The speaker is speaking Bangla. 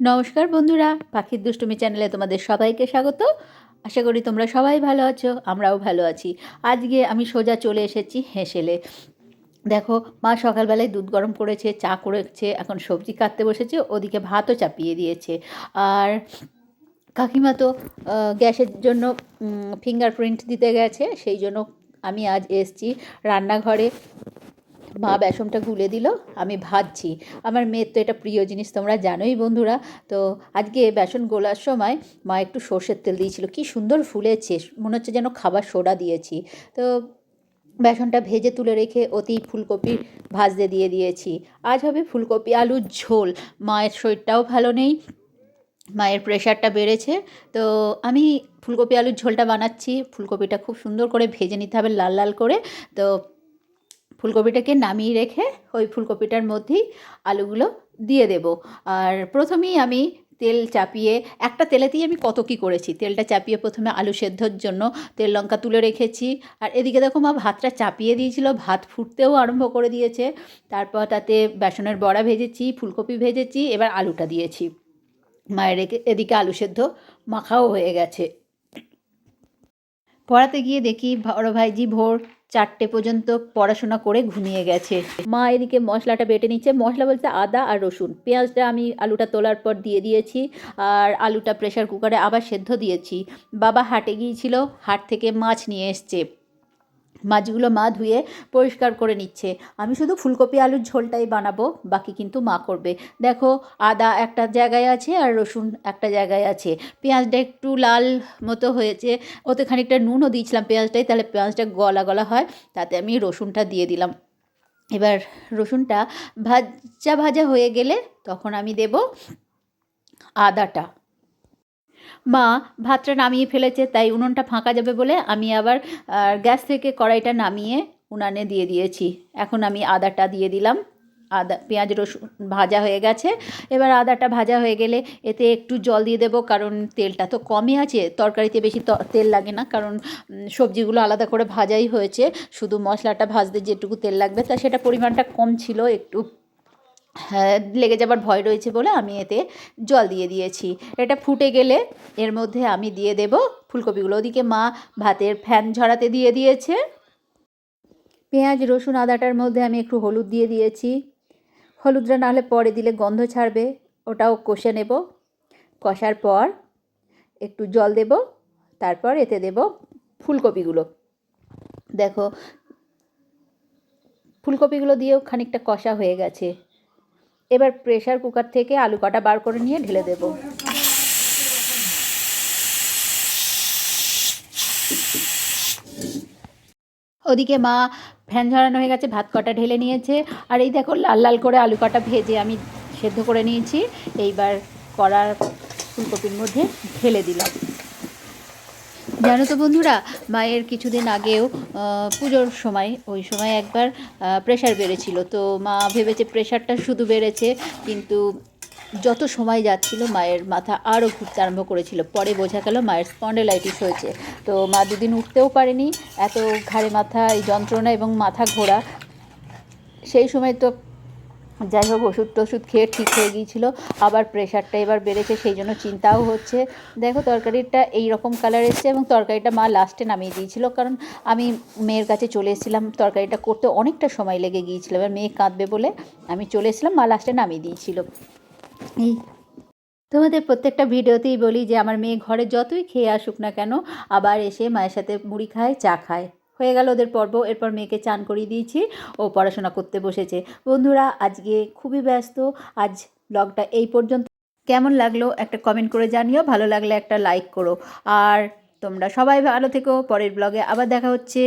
নমস্কার বন্ধুরা, পাখির দুষ্টুমি চ্যানেলে তোমাদের সবাইকে স্বাগত। আশা করি তোমরা সবাই ভালো আছো, আমরাও ভালো আছি। আজকে আমি সোজা চলে এসেছি হেসেলে। দেখো, মা সকালবেলায় দুধ গরম করেছে, চা করেছে, এখন সবজি কাটতে বসেছে, ওদিকে ভাতও চাপিয়ে দিয়েছে। আর কাকিমা তো গ্যাসের জন্য ফিঙ্গারপ্রিন্ট দিতে গেছে, সেই জন্য আমি আজ এসছি রান্নাঘরে। মা বেসনটা গুলে দিল, আমি ভাজছি। আমার মেয়ের তো এটা প্রিয় জিনিস, তোমরা জানোই বন্ধুরা। তো আজকে বেসন গোলার সময় মা একটু সর্ষের তেল দিয়েছিল। কি সুন্দর ফুলেছে, মনে হচ্ছে যেন খাবার সোডা দিয়েছি। তো বেসনটা ভেজে তুলে রেখে অতি ফুলকপি ভাজতে দিয়ে দিয়েছি। আজ হবে ফুলকপি আলুর ঝোল। মায়ের শরীরটাও ভালো নেই, মায়ের প্রেশারটা বেড়েছে। তো আমি ফুলকপি আলুর ঝোলটা বানাচ্ছি। ফুলকপিটা খুব সুন্দর করে ভেজে নিতে হবে লাল লাল করে। তো ফুলকপিটাকে নামিয়ে রেখে ওই ফুলকপিটার মধ্যেই আলুগুলো দিয়ে দেব। আর প্রথমেই আমি তেল চাপিয়ে, একটা তেলেতেই আমি কত কী করেছি? তেলটা চাপিয়ে প্রথমে আলু সেদ্ধর জন্য তেল লঙ্কা তুলে রেখেছি। আর এদিকে দেখো মা, ভাতটা চাপিয়ে দিয়েছিল, ভাত ফুটতেও আরম্ভ করে দিয়েছে। তারপর তাতে বেসনের বড়া ভেজেছি, ফুলকপি ভেজেছি, এবার আলুটা দিয়েছি। মায়ের এদিকে আলু সেদ্ধ মাখাও হয়ে গেছে। পড়াতে গিয়ে দেখি বড় ভাইজি ভোর চারটে পর্যন্ত পড়াশোনা করে ঘুমিয়ে গেছে। মা এদিকে মশলাটা বেটে নিচ্ছে। মশলা বলতে আদা আর রসুন। পেঁয়াজটা আমি আলুটা তোলার পর দিয়ে দিয়েছি আর আলুটা প্রেশার কুকারে আবার সেদ্ধ দিয়েছি। বাবা হাটে গিয়েছিল, হাট থেকে মাছ নিয়ে এসছে। মাছগুলো মা ধুয়ে পরিষ্কার করে নিচ্ছে। আমি শুধু ফুলকপি, আলুর ঝোলটাই বানাবো, বাকি কিন্তু মা করবে। দেখো, আদা একটা জায়গায় আছে আর রসুন একটা জায়গায় আছে। পেঁয়াজটা একটু লাল মতো হয়েছে। ওতে খানিকটা নুনও দিয়েছিলাম পেঁয়াজটাই, তাহলে পেঁয়াজটা গলা গলা হয়, তাতে আমি রসুনটা দিয়ে দিলাম। এবার রসুনটা ভাজা ভাজা হয়ে গেলে তখন আমি দেব আদাটা। মা ভাতটা নামিয়ে ফেলেছে, তাই উনুনটা ফাঁকা যাবে বলে আমি আবার গ্যাস থেকে কড়াইটা নামিয়ে উনানে দিয়ে দিয়েছি। এখন আমি আদাটা দিয়ে দিলাম। আদা, পেঁয়াজ, রসুন ভাজা হয়ে গেছে। এবার আদাটা ভাজা হয়ে গেলে এতে একটু জল দিয়ে দেবো, কারণ তেলটা তো কমই আছে। তরকারিতে বেশি তেল লাগে না, কারণ সবজিগুলো আলাদা করে ভাজাই হয়েছে। শুধু মশলাটা ভাজতে যেটুকু তেল লাগবে, তা সেটা পরিমাণটা কম ছিল একটু। লেগে যাবার ভয় রয়েছে বলে আমি এতে জল দিয়ে দিয়েছি। এটা ফুটে গেলে এর মধ্যে আমি দিয়ে দেব ফুলকপিগুলো। ওদিকে মা ভাতের ফ্যান ঝরাতে দিয়ে দিয়েছে। পেঁয়াজ, রসুন, আদাটার মধ্যে আমি একটু হলুদ দিয়ে দিয়েছি। হলুদটা নাহলে পরে দিলে গন্ধ ছাড়বে। ওটাও কষে নেব। কষার পর একটু জল দেব। তারপর এতে দেব ফুলকপিগুলো। দেখো, ফুলকপিগুলো দিয়েও খানিকটা কষা হয়ে গেছে। এবার প্রেশার কুকার থেকে আলু কাটা বার করে নিয়ে ঢেলে দেব। ওদিকে মা ফ্যান ঝরানো হয়ে গেছে, ভাত কটা ঢেলে নিয়েছে। আর এই দেখো লাল লাল করে আলু কাটা ভেজে আমি সেদ্ধ করে নিয়েছি। এইবার কড়ার ফুলকপির মধ্যে ঢেলে দিলাম। জানো তো বন্ধুরা, মায়ের কিছুদিন আগেও পুজোর সময়, ওই সময় একবার প্রেশার বেড়েছিল। তো মা ভেবেছে প্রেশারটা শুধু বেড়েছে, কিন্তু যত সময় যাচ্ছিল, মায়ের মাথা আরও ঘুরতে আরম্ভ করেছিল। পরে বোঝা গেল মায়ের স্পন্ডেলাইটিস হয়েছে। তো মা দুদিন উঠতেও পারেনি, এত ঘাড়ে মাথা, এই যন্ত্রণা এবং মাথা ঘোরা। সেই সময় তো যাই হোক ওষুধ টষুধ খেয়ে ঠিক হয়ে গিয়েছিল, আবার প্রেশারটা এবার বেড়েছে, সেই জন্য চিন্তাও হচ্ছে। দেখো, তরকারিটা এই রকম কালার এসছে এবং তরকারিটা মা লাস্টে নামিয়ে দিয়েছিল, কারণ আমি মেয়ের কাছে চলে এসেছিলাম, তরকারিটা করতে অনেকটা সময় লেগে গিয়েছিল, এবার মেয়ে কাঁদবে বলে আমি চলে এসেছিলাম, মা লাস্টে নামিয়ে দিয়েছিল। এই তোমাদের প্রত্যেকটা ভিডিওতেই বলি যে, আমার মেয়ে ঘরে যতই খেয়ে আসুক না কেন, আবার এসে মায়ের সাথে মুড়ি খায়, চা খায়। হয়ে গেল ওদের পর্ব। এরপর মেয়েকে চান করিয়ে দিয়েছি ও পড়াশোনা করতে বসেছে। বন্ধুরা, আজকে খুবই ব্যস্ত। আজ ব্লগটা এই পর্যন্ত। কেমন লাগল একটা কমেন্ট করে জানিও। ভালো লাগলে একটা লাইক করো। আর তোমরা সবাই ভালো থেকো। পরের ব্লগে আবার দেখা হচ্ছে।